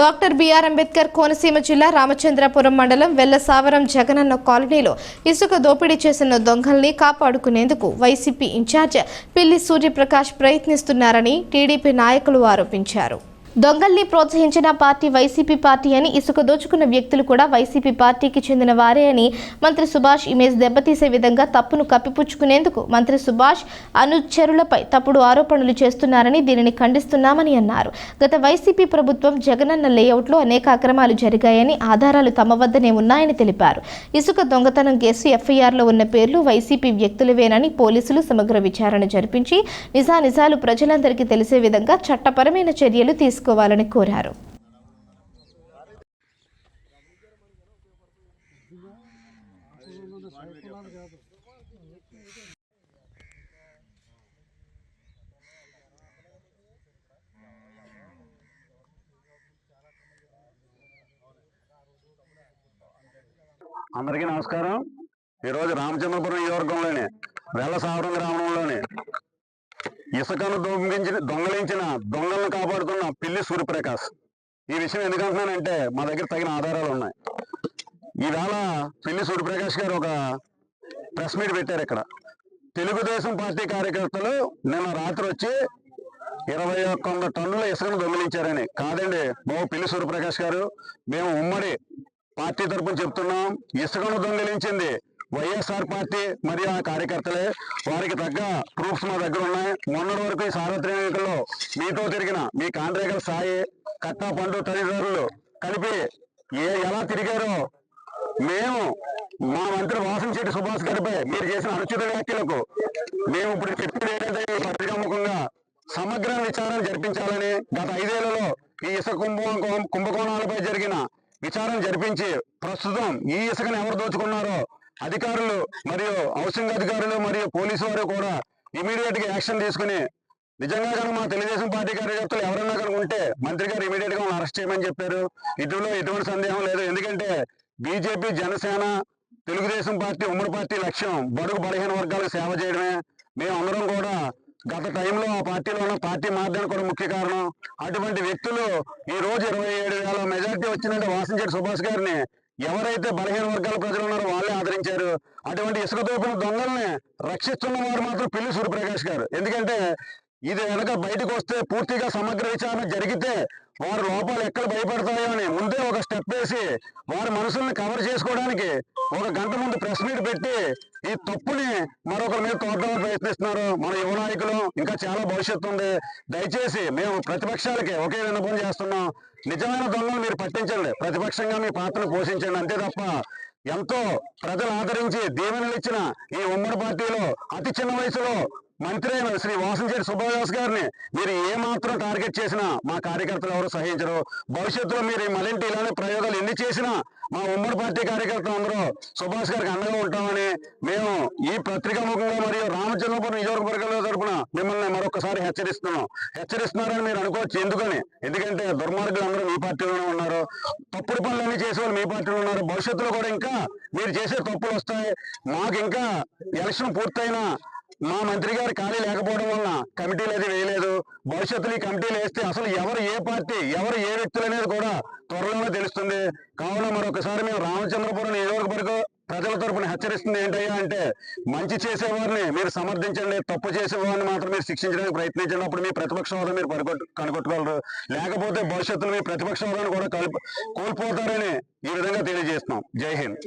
Doctor BR Ambedkar Konaseema జిల్లా రామచంద్రపురం మండలం వెల్లసావరం జగనన్న కాలనీలో ఇసుక దోపిడీ చేసిన దొంగల్ని కాపాడుకునేందుకు వైసీపీ ఇన్ఛార్జ్ పిల్లి సూర్యప్రకాష్ ప్రయత్నిస్తున్నారని టీడీపీ నాయకులు ఆరోపించారు. దొంగల్ని ప్రోత్సహించిన పార్టీ వైసీపీ పార్టీ అని ఇసుక దోచుకున్న వ్యక్తులు కూడా వైసీపీ పార్టీకి చెందిన వారే అని మంత్రి సుభాష్ ఇమేజ్ దెబ్బతీసే విధంగా తప్పును కప్పిపుచ్చుకునేందుకు మంత్రి సుభాష్ అనుచరులపై తప్పుడు ఆరోపణలు చేస్తున్నారని దీనిని ఖండిస్తున్నామని అన్నారు. గత వైసీపీ ప్రభుత్వం జగనన్న లేఅవుట్లో అనేక అక్రమాలు జరిగాయని ఆధారాలు తమ వద్దనే ఉన్నాయని తెలిపారు. ఇసుక దొంగతనం కేసు ఎఫ్ఐఆర్లో ఉన్న పేర్లు వైసీపీ వ్యక్తులవేనని పోలీసులు సమగ్ర విచారణ జరిపించి నిజానిజాలు ప్రజలందరికీ తెలిసే విధంగా చట్టపరమైన చర్యలు చేసుకోవాలని కోరారు. అందరికీ నమస్కారం. ఈరోజు రామచంద్రపురం నియోజకవర్గంలోని వెల్లసావరం గ్రామంలోని ఇసుకను దొంగించిన దొంగలించిన దొంగలను కాపాడుతున్న పిల్లి సూర్యప్రకాష్. ఈ విషయం ఎందుకంటున్నానంటే మా దగ్గర తగిన ఆధారాలు ఉన్నాయి. ఈవేళ పిల్లి సూర్యప్రకాష్ గారు ఒక ప్రెస్ మీట్ పెట్టారు ఇక్కడ. తెలుగుదేశం పార్టీ కార్యకర్తలు నిన్న రాత్రి వచ్చి ఇరవై ఒక్క వంద టన్నుల ఇసుకను దొంగిలించారని. కాదండి బాబు పిల్లి సూర్యప్రకాష్ గారు మేము ఉమ్మడి పార్టీ తరఫున చెప్తున్నాం ఇసుకను దొంగిలించింది వైఎస్ఆర్ పార్టీ మరియు ఆ కార్యకర్తలే వారికి తగ్గ ప్రూఫ్స్ మా దగ్గర ఉన్నాయి. మొన్నటి వరకు ఈ సార్వత్రిక ఎన్నికల్లో మీతో తిరిగిన మీ కాంట్రాక్టర్ సాయి కట్టా పండు తల్లిదండ్రులు కలిపి ఏ ఎలా తిరిగారో మేము మా మంత్రి వాసం శెట్టి సుభాష్ గారిపై మీరు చేసిన అనుచిత వ్యాఖ్యలకు మేము ఇప్పుడు చెప్పేది ఏంటంటే ఈ పత్రికాముఖంగా సమగ్ర విచారణ జరిపించాలని గత ఐదేళ్ళలో ఈ ఇసుక కుంభకోణాలపై జరిగిన విచారణ జరిపించి ప్రస్తుతం ఈ ఇసుకను ఎవరు దోచుకున్నారో అధికారులు మరియు హౌసింగ్ అధికారులు మరియు పోలీసు వారు కూడా ఇమీడియట్గా యాక్షన్ తీసుకుని నిజంగా కనుక మా తెలుగుదేశం పార్టీ కార్యకర్తలు ఎవరన్నా కనుక ఉంటే మంత్రి గారు ఇమీడియట్గా అరెస్ట్ చేయమని చెప్పారు. ఇటులో ఎటువంటి సందేహం లేదు. ఎందుకంటే బీజేపీ జనసేన తెలుగుదేశం పార్టీ ఉమ్మడి పార్టీ లక్ష్యం బడుగు బలహీన వర్గాలకు సేవ చేయడమే. మేము అందరం కూడా గత టైంలో ఆ పార్టీలో ఉన్న పార్టీ మార్గానికి కూడా ముఖ్య కారణం. అటువంటి వ్యక్తులు ఈ రోజు ఇరవై ఏడు వేల మెజార్టీ వచ్చినట్టు వాసించేటి సుభాష్ గారిని ఎవరైతే బలహీన వర్గాల ప్రజలు ఉన్నారో వాళ్ళే ఆదరించారు. అటువంటి ఇసుక దోపిన దొంగల్ని రక్షిస్తున్న వారు మాత్రం పిల్లి సూర్యప్రకాష్ గారు. ఎందుకంటే ఇది వెనక బయటకు వస్తే పూర్తిగా సమగ్ర విచారణ జరిగితే వారి లోపాలు ఎక్కడ భయపడతాయో అని ముందే ఒక స్టెప్ వేసి వారి మనసుల్ని కవర్ చేసుకోవడానికి ఒక గంట ముందు ప్రెస్ మీట్ పెట్టి ఈ తప్పుని మరొకరి మీద తోడడానికి ప్రయత్నిస్తున్నారు. మన యువ నాయకులు ఇంకా చాలా భవిష్యత్తు ఉంది. దయచేసి మేము ప్రతిపక్షాలకి ఒకే విన్నపం చేస్తున్నాం. నిజమైన దొంగలు మీరు పట్టించండి. ప్రతిపక్షంగా మీ పాత్రను పోషించండి. అంతే తప్ప ఎంతో ప్రజలు ఆదరించి దీవెనలు ఇచ్చిన ఈ ఉమ్మడి పార్టీలో అతి చిన్న వయసులో మంత్రి అయిన శ్రీ వాసంశెట్టి సుబ్బాదాస్ గారిని మీరు ఏ మాత్రం టార్గెట్ చేసినా మా కార్యకర్తలు ఎవరు సహించరు. భవిష్యత్తులో మీరు ఈ మరింటి ఇలానే ప్రయోగాలు ఎన్ని చేసినా మా ఉమ్మడి పార్టీ కార్యకర్తలు అందరూ సుభాష్ గారికి అండగా ఉంటామని మేము ఈ పత్రికా ముఖంగా మరియు రామచంద్రపురం నియోజకవర్గంలో తరపున మిమ్మల్ని మరొకసారి హెచ్చరిస్తున్నాం. హెచ్చరిస్తున్నారని మీరు అనుకోవచ్చు. ఎందుకని? ఎందుకంటే దుర్మార్గులు అందరూ మీ పార్టీలోనే ఉన్నారు. తప్పుడు పనులన్నీ చేసే వాళ్ళు మీ పార్టీలో ఉన్నారు. భవిష్యత్తులో కూడా ఇంకా మీరు చేసే తప్పులు వస్తాయి. మాకు ఇంకా ఎలక్షన్ పూర్తయినా మా మంత్రి గారు ఖాళీ లేకపోవడం వలన కమిటీలు అది వేయలేదు. భవిష్యత్తులో ఈ కమిటీలు వేస్తే అసలు ఎవరు ఏ పార్టీ ఎవరు ఏ వ్యక్తులు అనేది కూడా త్వరలోనే తెలుస్తుంది. కావున మరొకసారి మేము రామచంద్రపురం నియోజకవర్గ ప్రజల తరపున హెచ్చరిస్తుంది ఏంటయ్యా అంటే మంచి చేసేవారిని మీరు సమర్థించండి తప్పు చేసేవారిని మాత్రం మీరు శిక్షించడానికి ప్రయత్నించండి. అప్పుడు మీ ప్రతిపక్ష మీరు కనుగొట్టుకోగలరు కనుగొట్టగలరు లేకపోతే భవిష్యత్తులో మీ ప్రతిపక్ష హోదాను కూడా కోల్పోతారని ఈ విధంగా తెలియజేస్తున్నాం. జై హింద్.